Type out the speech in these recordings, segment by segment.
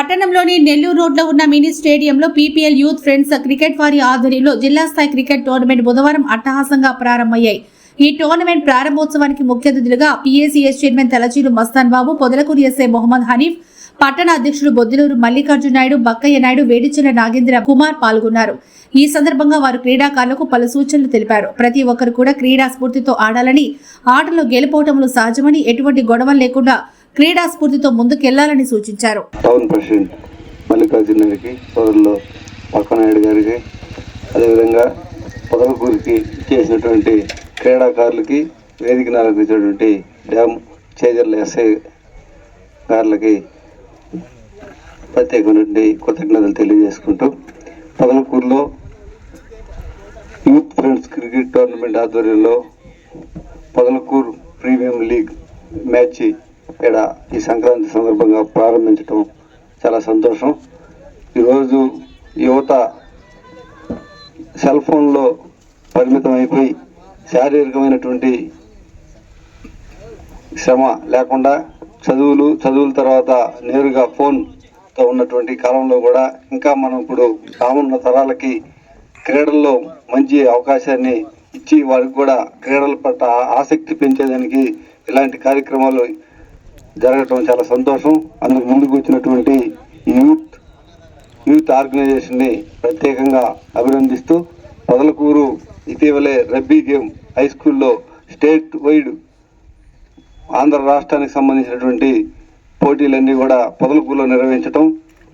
పట్టణంలోని నెల్లూరు రోడ్లో ఉన్న మినీ స్టేడియంలో పీపీఎల్ యూత్ ఫ్రెండ్స్ క్రికెట్ వారి ఆధ్వర్యంలో జిల్లా స్థాయి క్రికెట్ టోర్నమెంట్ బుధవారం అట్టహాసంగా ప్రారంభమయ్యాయి. ఈ టోర్నమెంట్ ప్రారంభోత్సవానికి ముఖ్య అతిథులుగా PACS chairman Thalacheeru Mastan Babu Podalakur SI Mohammed Hanif పట్టణ అధ్యక్షుడు బొద్దులూరు మల్లికార్జున నాయుడు బక్కయ్య నాయుడు వేడిచెల నాగేంద్ర కుమార్ పాల్గొన్నారు. ఈ సందర్భంగా వారు క్రీడాకారులకు పలు సూచనలు తెలిపారు. ప్రతి ఒక్కరు కూడా క్రీడా స్ఫూర్తితో ఆడాలని ఆటలో గెలుపోవటంలో సహజమని ఎటువంటి గొడవలు లేకుండా క్రీడా స్ఫూర్తితో ముందుకెళ్ళాలని సూచించారు. టౌన్ ప్రెసిడెంట్ మల్లికార్జున గారికి సోదరులు పక్కనాయుడు గారికి అదేవిధంగా పొదలకూరికి చేసినటువంటి క్రీడాకారులకి వేదికను అలంకరించినటువంటి డ్యామ్ చేజర్ల ఎస్ఐ గారులకి ప్రత్యేకమైనటువంటి కృతజ్ఞతలు తెలియజేసుకుంటూ పొదలకూరులో యూత్ ఫ్రెండ్స్ క్రికెట్ టోర్నమెంట్ ఆధ్వర్యంలో పొదలకూరు ప్రీమియం లీగ్ మ్యాచ్ ఇక్కడ ఈ సంక్రాంతి సందర్భంగా ప్రారంభించటం చాలా సంతోషం. ఈరోజు యువత సెల్ ఫోన్లో పరిమితం అయిపోయి శారీరకమైనటువంటి శ్రమ లేకుండా చదువులు చదువుల తర్వాత నేరుగా ఫోన్తో ఉన్నటువంటి కాలంలో కూడా ఇంకా మనం ఇప్పుడు రానున్న తరాలకి క్రీడల్లో మంచి అవకాశాన్ని ఇచ్చి వారికి కూడా క్రీడల పట్ల ఆసక్తి పెంచేదానికి ఇలాంటి కార్యక్రమాలు జరగటం చాలా సంతోషం. అందుకు ముందుకు వచ్చినటువంటి ఈ యూత్ యూత్ ఆర్గనైజేషన్ని ప్రత్యేకంగా అభినందిస్తూ పొదలకూరు ఇటీవలే రబ్బీ గేమ్ హై స్కూల్లో స్టేట్ వైడ్ ఆంధ్ర రాష్ట్రానికి సంబంధించినటువంటి పోటీలన్నీ కూడా పొదలకూరులో నిర్వహించటం.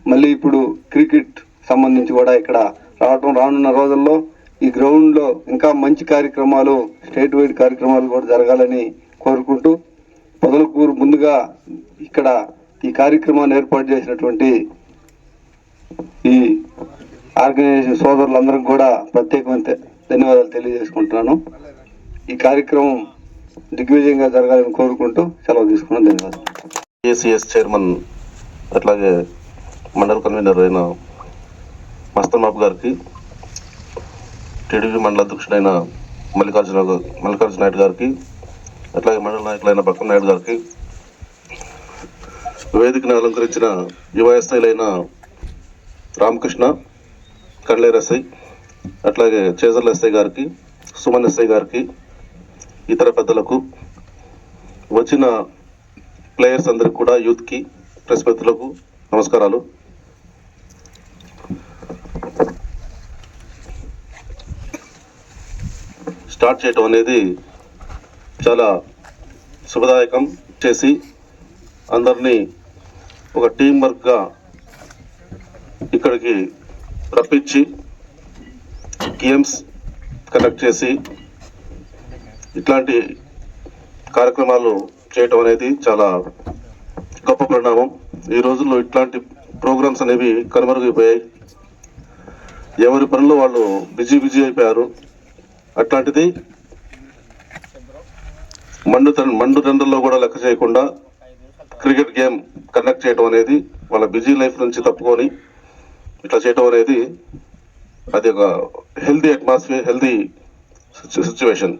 మళ్ళీ ఇప్పుడు క్రికెట్ సంబంధించి కూడా ఇక్కడ రావటం. రానున్న రోజుల్లో ఈ గ్రౌండ్లో ఇంకా మంచి కార్యక్రమాలు స్టేట్ వైడ్ కార్యక్రమాలు కూడా జరగాలని కోరుకుంటూ ముందుగా ఇక్కడ ఈ కార్యక్రమాన్ని ఏర్పాటు చేసినటువంటి ఈ ఆర్గనైజేషన్ సోదరులందరికీ కూడా ప్రత్యేకమైన ధన్యవాదాలు తెలియజేసుకుంటున్నాను. ఈ కార్యక్రమం దిగ్విజయంగా జరగాలని కోరుకుంటూ సెలవు తీసుకున్నాను. ధన్యవాదాలు. ఏసీఎస్ చైర్మన్ అట్లాగే మండల కన్వీనర్ అయిన మస్తన్ గారికి టీడీపీ మండల అధ్యక్షుడైన మల్లికార్జున మల్లికార్జున నాయుడు గారికి అట్లాగే మండల నాయకులైన బక్కం నాయుడు గారికి వేదికను అలంకరించిన యువ రామకృష్ణ కండ్లేరు ఎస్ఐ అట్లాగే చేజర్ల ఎస్ఐ గారికి సుమన్ ఎస్ఐ గారికి ఇతర పెద్దలకు వచ్చిన ప్లేయర్స్ అందరికి కూడా యూత్కి ప్రెస్ మిత్రులకు నమస్కారాలు. స్టార్ట్ చేయటం అనేది చాలా శుభదాయకం చేసి అందరినీ ఒక టీం వర్క్గా ఇక్కడికి రప్పించి గేమ్స్ కండక్ట్ చేసి ఇట్లాంటి కార్యక్రమాలు చేయటం అనేది చాలా గొప్ప పరిణామం. ఈ రోజుల్లో ఇట్లాంటి ప్రోగ్రామ్స్ అనేవి కనుమరుగైపోయాయి. ఎవరి పనులు వాళ్ళు బిజీ బిజీ అయిపోయారు. అట్లాంటిది మండు మండు టెండర్లో కూడా లెక్క చేయకుండా క్రికెట్ గేమ్ కండక్ట్ చేయడం అనేది వాళ్ళ బిజీ లైఫ్ నుంచి తప్పుకొని ఇట్లా చేయడం అనేది అది ఒక హెల్దీ అట్మాస్ఫియర్ హెల్దీ సిచ్యువేషన్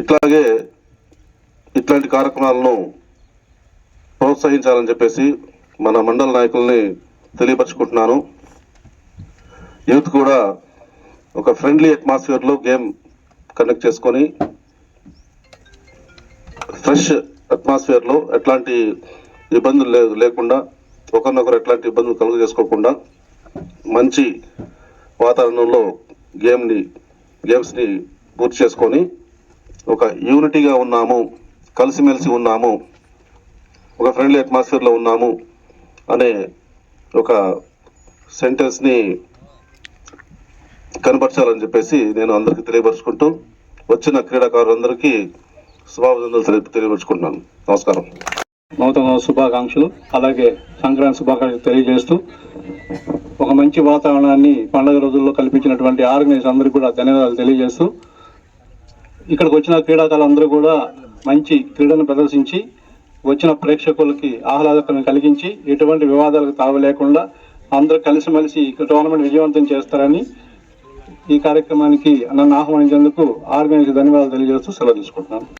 ఇట్లాగే ఇట్లాంటి కార్యక్రమాలను ప్రోత్సహించాలని చెప్పేసి మన మండల నాయకుల్ని తెలియపరచుకుంటున్నాను. యూత్ కూడా ఒక ఫ్రెండ్లీ అట్మాస్ఫియర్లో గేమ్ కండక్ట్ చేసుకొని ఫ్రెష్ అట్మాస్ఫియర్లో ఎట్లాంటి ఇబ్బందులు లే లేకుండా ఒకరినొకరు ఎట్లాంటి ఇబ్బందులు కలుగ చేసుకోకుండా మంచి వాతావరణంలో గేమ్ని గేమ్స్ని పూర్తి చేసుకొని ఒక యూనిటీగా ఉన్నాము కలిసిమెలిసి ఉన్నాము ఒక ఫ్రెండ్లీ అట్మాస్ఫియర్లో ఉన్నాము అనే ఒక సెంటెన్స్ని కనపరచాలని చెప్పేసి నేను అందరికీ తెలియపరుచుకుంటూ వచ్చిన క్రీడాకారులందరికీ శుభాభినందనలు తెలియపరుచుకుంటున్నాను. నమస్కారం. నూతన శుభాకాంక్షలు. అలాగే సంక్రాంతి శుభాకాంక్షలు తెలియజేస్తూ ఒక మంచి వాతావరణాన్ని పండుగ రోజుల్లో కల్పించినటువంటి ఆర్గనైజర్ అందరికీ కూడా ధన్యవాదాలు తెలియజేస్తూ ఇక్కడికి వచ్చిన క్రీడాకారులందరూ కూడా మంచి క్రీడను ప్రదర్శించి వచ్చిన ప్రేక్షకులకి ఆహ్లాదకరం కలిగించి ఎటువంటి వివాదాలకు తావు లేకుండా అందరూ కలిసిమెలిసి టోర్నమెంట్ విజయవంతం చేస్తారని ఈ కార్యక్రమానికి నన్ను ఆహ్వానించేందుకు ఆర్గనైజర్ ధన్యవాదాలు తెలియజేస్తూ సెలవు తీసుకుంటున్నాను.